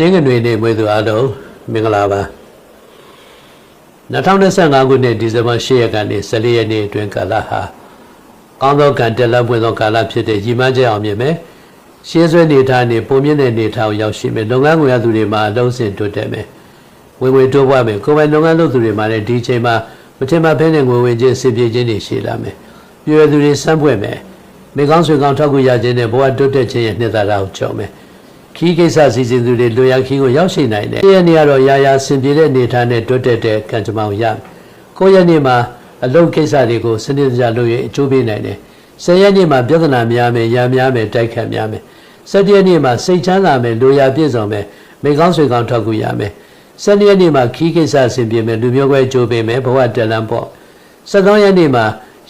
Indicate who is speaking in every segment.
Speaker 1: တင်းကနွေနေ့မွေးသူအားလုံးမင်္ဂလာပါ2025ခုနှစ်ဒီဇင်ဘာ10ရက်ကနေ14ရက်နေ့အတွင်းကာလဟာကောင်းသောကံတက်လက်ပွင့်သောကာလဖြစ်တဲ့ရည်မှန်းချက်အောင်မြင်မယ်ရှင်းဆွဲနေထားနေပုံမြင့်တဲ့နေထားကိုရောက်ရှိမယ်လုပ်ငန်းကိုရသူတွေမှာအလုံးစင်တိုးတက်မယ်ဝင်ဝင်တိုးပွားမယ်ကိုယ်ပိုင်လုပ်ငန်းလုပ်သူတွေမှာလည်းဒီချိန်မှာမထင်မှတ်ဖဲနဲ့ငွေဝင်ချင်းစီပြေချင်းတွေရှိလာမယ်ပြည့်ရသူတွေစမ်းပွင့်မယ်မိကောင်းဆွေကောင်းထောက်ကူရခြင်းနဲ့ဘဝတိုးတက်ခြင်းရဲ့နှစ်သာရကိုကြောက်မယ် ခီးကိစ္စစီစဉ်သူတွေလူရခီးကိုရောက်ရှိနိုင်တယ်။ရက်နေ့ကတော့ရာရာဆင်ပြေတဲ့အနေထားနဲ့တွတ်တက်တဲ့ကံကြမ္မာကိုရမယ်။ကိုရက်နေ့မှာအလုံးကိစ္စတွေကိုစနစ်တကျလုပ်ရင်အကျိုးပေးနိုင်တယ်။ဆယ်ရက်နေ့မှာပြဿနာများမယ်၊ရံများမယ်၊တိုက်ခတ်များမယ်။၁၇ရက်နေ့မှာစိတ်ချမ်းသာမယ်၊လူရပြည့်စုံမယ်၊မိကောင်းဆွေကောင်းထောက်ကူရမယ်။၁၂ရက်နေ့မှာခီးကိစ္စဆင်ပြေမယ်လူမျိုးကွဲအကျိုးပေးမယ်ဘဝတက်လန်းပေါ့။၁၃ရက်နေ့မှာ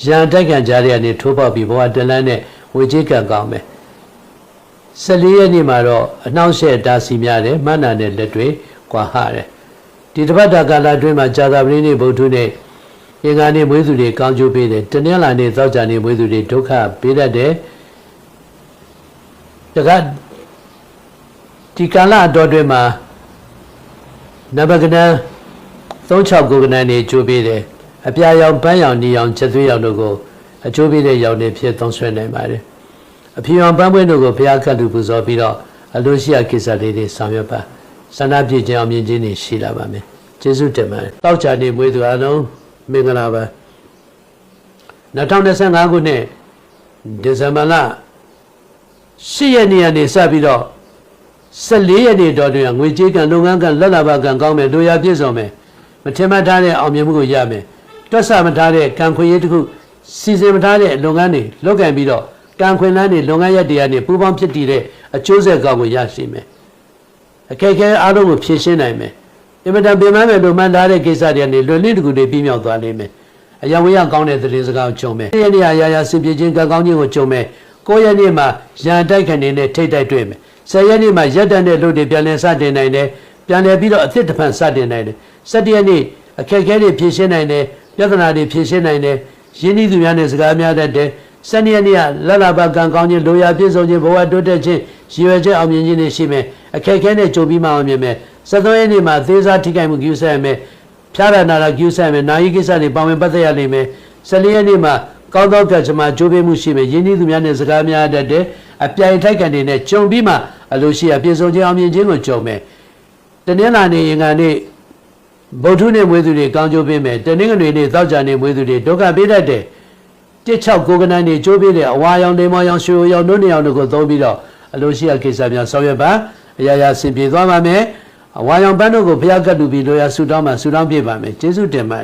Speaker 1: ရံတိုက်ခံကြားရတဲ့ထိုးပေါက်ပြီးဘဝတက်လန်းနဲ့ဝေကြီးကံကောင်းမယ်။ 14ရက်နေ့မှာတော့အနှောင့်အယှက်တားဆီးများတယ်မှန်နာတဲ့လက်တွေကွာဟတယ်ဒီတစ်ပတ်တာကာလအတွင်းမှာဇာတာပတိနေ့ဗုဒ္ဓနေ့အင်္ဂါနေ့မွေးသူတွေကောင်းကျိုးပေးတယ်တနင်္လာနေ့သောကြာနေ့မွေးသူတွေဒုက္ခပေးတတ်တယ်တကဒီကာလအတော်အတွင်းမှာနဘကနန်36ကိုကနန်နေကျိုးပေးတယ်အပြာရောင်ပန်းရောင်နီရောင်ချက်သွေးရောင်တို့ကိုအကျိုးပေးတဲ့ရောင်တွေဖြစ်သုံးဆွဲနိုင်ပါတယ် အဖြေအောင်ပန်းပွင့်တို့ကိုဘုရားကတ်လူပူဇော်ပြီးတော့အလိုရှိရကိစ္စလေးတွေဆောင်ရွက်ပါဆန္ဒပြည့်ခြင်းအောင်မြင်ခြင်းတွေရှိလာပါမယ်ကျေးဇူးတင်ပါတယ်တောက်ချာနေမွေးသူအားလုံးမင်္ဂလာပါ2025ခုနှစ်ဒီဇင်ဘာလ10ရက်နေ့ကနေစပြီးတော့14ရက်နေ့တော်တွင်ငွေကြေးကံလုပ်ငန်းကံလက်လာပါကံကောင်းမယ်လူရပြည့်စုံမယ်မထင်မှတ်ထားတဲ့အောင်မြင်မှုကိုရမယ်တွက်ဆမထားတဲ့ကံခွင့်ရေးတစ်ခုစီစဉ်မထားတဲ့လုပ်ငန်းတွေလုပ်ကံပြီးတော့ ကံခွင်လန်းတွေလုပ်ငန်းရက်တရားတွေပူးပေါင်းဖြစ်တည်တဲ့အကျိုးဆက်ကောင်းကိုရရှိမယ်အခက်အခဲအားလုံးကိုဖြေရှင်းနိုင်မယ်အင်မတန်ပင်ပန်းမဲ့လို့မှန်ထားတဲ့ကိစ္စတွေကနေလွယ်လင့်တကူတွေပြီးမြောက်သွားလိမ့်မယ်အယံဝေးရကောင်းတဲ့သတင်းစကားကိုကြုံမယ်ဒီနေ့ရာရာစင်ပြေခြင်းကံကောင်းခြင်းကိုကြုံမယ်ကိုယ့်ရက်နေ့မှာရန်တိုက်ခံနေတဲ့ထိတ်တိုက်တွေ့မယ်ဆယ်ရက်နေ့မှာရက်တန်တဲ့လူတွေပြန်လည်စတင်နိုင်တယ်ပြန်လည်ပြီးတော့အသစ်တစ်ဖန်စတင်နိုင်တယ်၁၇ရက်နေ့အခက်အခဲတွေဖြေရှင်းနိုင်တယ်ပြဿနာတွေဖြေရှင်းနိုင်တယ်ရင်းနှီးသူများနဲ့စကားများတတ်တယ် စနေရက်နေ့ကလက်လာပါကံကောင်းခြင်းလိုရာပြည့်စုံခြင်းဘဝတိုးတက်ခြင်းရည်ရွယ်ချက်အောင်မြင်ခြင်းတွေရှိမယ်အခက်အခဲနဲ့ကြိုပြီးမှအောင်မြင်မယ်စက်သွင်းနေ့မှာသေးစားထိခိုက်မှုကျူးဆဲမယ်ဖြားရနာတာကျူးဆဲမယ်နာယီကိစ္စတွေပါဝင်ပတ်သက်ရနိုင်မယ်စနေရက်နေ့မှာကောင်းသောပြချမှာကြိုးပေးမှုရှိမယ်ယင်းနှီးသူများနဲ့စကားများတတ်တယ်အပြိုင်ထိုက်ကန်တွေနဲ့ကြုံပြီးမှအလိုရှိရပြည့်စုံခြင်းအောင်မြင်ခြင်းကိုကြုံမယ်တနင်္လာနေ့ရင်ကန်နေ့ဗုဒ္ဓနေ့မွေးသူတွေကောင်းကျိုးပေးမယ်တနင်္ဂနွေနေ့သောကြာနေ့မွေးသူတွေဒုက္ခပေးတတ်တယ် တစ်ချောက်ကိုကနန်းနေကျိုးပေးတဲ့အဝါရောင်လိမ္မောင်ရောင်ရွှေရောင်တို့နေရောင်တို့ကိုသုံးပြီးတော့အလိုရှိရကိစ္စများဆောင်ရွက်ပါအရာရာဆင်ပြေသွားပါမယ်အဝါရောင်ပန်းတို့ကိုဘုရားကတ်တူပြီးလိုရာဆူတောင်းမှဆူတောင်းပြပါမယ်ကျေးဇူးတင်ပါ